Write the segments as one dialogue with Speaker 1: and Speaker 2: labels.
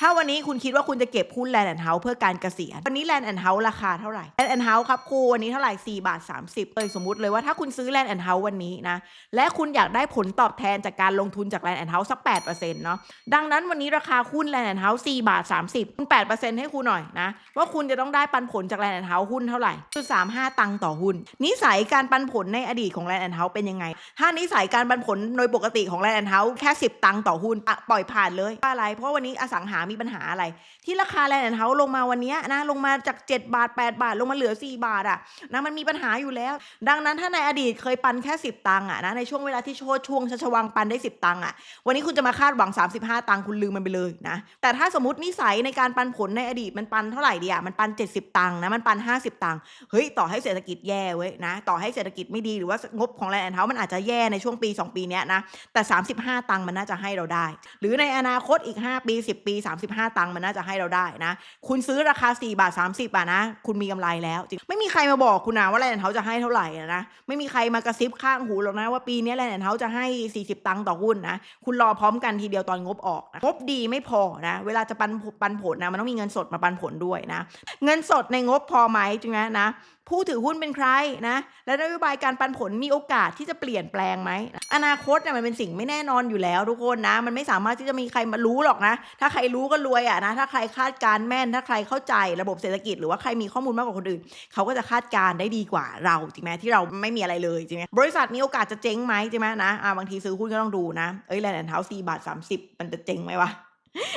Speaker 1: ถ้าวันนี้คุณคิดว่าคุณจะเก็บหุ้นแลนด์แอนด์เฮาส์เพื่อการเกษียณ วันนี้แลนด์แอนด์เฮาส์ราคาเท่าไหร่แลนด์แอนด์เฮาส์ครับครูวันนี้เท่าไหร่4บาท 30เลยสมมุติเลยว่าถ้าคุณซื้อแลนด์แอนด์เฮาส์วันนี้นะ และคุณอยากได้ผลตอบแทนจากการลงทุนจากแลนด์แอนด์เฮาส์สัก8%เนาะ ดังนั้นวันนี้ราคาหุ้นแลนด์แอนด์เฮาส์4บาท 30คุณ8%ให้ครูหน่อยนะ ว่าคุณจะต้องได้ปันผลจากแลนด์แอนด์เฮาส์หุ้นเท่าไหร่คือ35 ตังค์ต่อหุ้น นิสัยการปันผลในอดีตของแลนด์แอนด์เฮาส์เป็นยังไง ถ้านิสัยการปันผลโดยปกติของแลนด์แอนด์เฮาส์แค่ 10 ตังค์ต่อหุ้นปล่อยผ่านเลยเพราะอะไร เพราะวันนี้อสังหามีปัญหาอะไร ที่ราคาแลนด์แอนด์เฮาส์ลงมาวันนี้นะลงมาจาก 7 บาท 8 บาท ลงมาเหลือ 4 บาทอะนะมันมีปัญหาอยู่แล้ว ดังนั้นถ้าในอดีตเคยปันแค่ 10 ตังค์อะนะในช่วงเวลาที่โชดช่วงชัชวังปันได้ 10 ตังค์อะวันนี้คุณจะมาคาดหวัง 35 ตังค์คุณลืมมันไปเลยนะแต่ถ้าสมมตินิสัยในการปันผลในอดีตมันปันเท่าไหร่ดีอะมันปัน 70 ตังค์นะมันปัน 50 ตังค์เฮ้ยต่อให้เศรษฐกิจแย่เว้ยนะต่อให้เศรษฐกิจไม่ดีหรือว่างบของแลนด์แอนด์เฮาส์มันอาจจะแย่ในช่วงปี 2 ปีเนี้ยนะแต่ 35 ตังค์มันน่าจะให้เราได้ หรือในอนาคตอีก 5 ปี 10 ปี35 ตังค์มันน่าจะให้เราได้นะ คุณซื้อราคา 4 บาท 30บาทนะ คุณมีกำไรแล้วจริงไม่มีใครมาบอกคุณนะว่าแลนด์เฮาจะให้เท่าไหร่นะ ไม่มีใครมากระซิบข้างหูหรอกนะว่าปีนี้แลนด์เฮาจะให้ 40 ตังค์ต่อหุ้นนะ คุณรอพร้อมกันทีเดียวตอนงบออกนะงบดีไม่พอนะ เวลาจะปันปันผลนะ มันต้องมีเงินสดมาปันผลด้วยนะ เงินสดในงบพอไหมจริงไหมนะ ผู้ถือหุ้นเป็นใครนะ และนโยบายการปันผลมีโอกาสที่จะเปลี่ยนแปลงไหม อนาคตเนี่ยมันเป็นสิ่งไม่แน่นอนอยู่แล้วทุกคนนะ มันไม่สามารถที่จะมีใครมารู้หรอกนะ ถ้าใครรู้ก็รวยอะนะ ถ้าใครคาดการณ์แม่น ถ้าใครเข้าใจระบบเศรษฐกิจ หรือว่าใครมีข้อมูลมากกว่าคนอื่น เขาก็จะคาดการณ์ได้ดีกว่าเราจริงไหมที่เราไม่มีอะไรเลยจริงไหมบริษัทมีโอกาสจะเจ๊งไหมจริงไหมนะอ่าบางทีซื้อหุ้นก็ต้องดูนะ เอ้ยแลนด์แอนด์เฮาส์สี่บาทสามสิบมันจะเจ๊งไหมวะ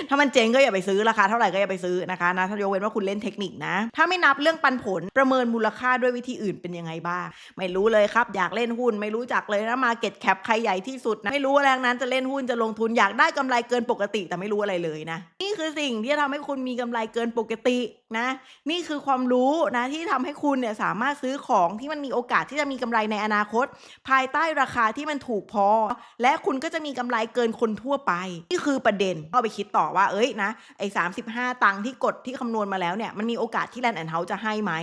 Speaker 1: ถ้ามันเจ๊งก็อย่าไปซื้อราคาเท่าไหร่ก็อย่าไปซื้อนะคะนะถ้ายกเว้นว่าคุณเล่นเทคนิคนะ ถ้าไม่นับเรื่องปันผลประเมินมูลค่าด้วยวิธีอื่นเป็นยังไงบ้าง ไม่รู้เลยครับ อยากเล่นหุ้น ไม่รู้จักเลยนะมาเก็ตแคปใครใหญ่ที่สุดนะไม่รู้อะไรงนั้นจะเล่นหุ้นจะลงทุนอยากได้กำไรเกินปกติแต่ไม่รู้อะไรเลยนะ นี่คือสิ่งที่จะทำให้คุณมีกำไรเกินปกตินะ นี่คือความรู้นะที่ทำให้คุณเนี่ยสามารถซื้อของที่มันมีโอกาสที่จะมีกำไรในอนาคต ภายใต้ราคาที่มันถูกพอ และคุณก็จะมีกำไรเกินคนทั่วไปนี่คือประเด็นเอาไปคิดต่อว่าเอ้ยนะไอ้สาตังค์ที่กดที่คำนวณมาแล้วเนี่ยมันมีโอกาสที่แลนด์แอนเฮาจะให้ไหม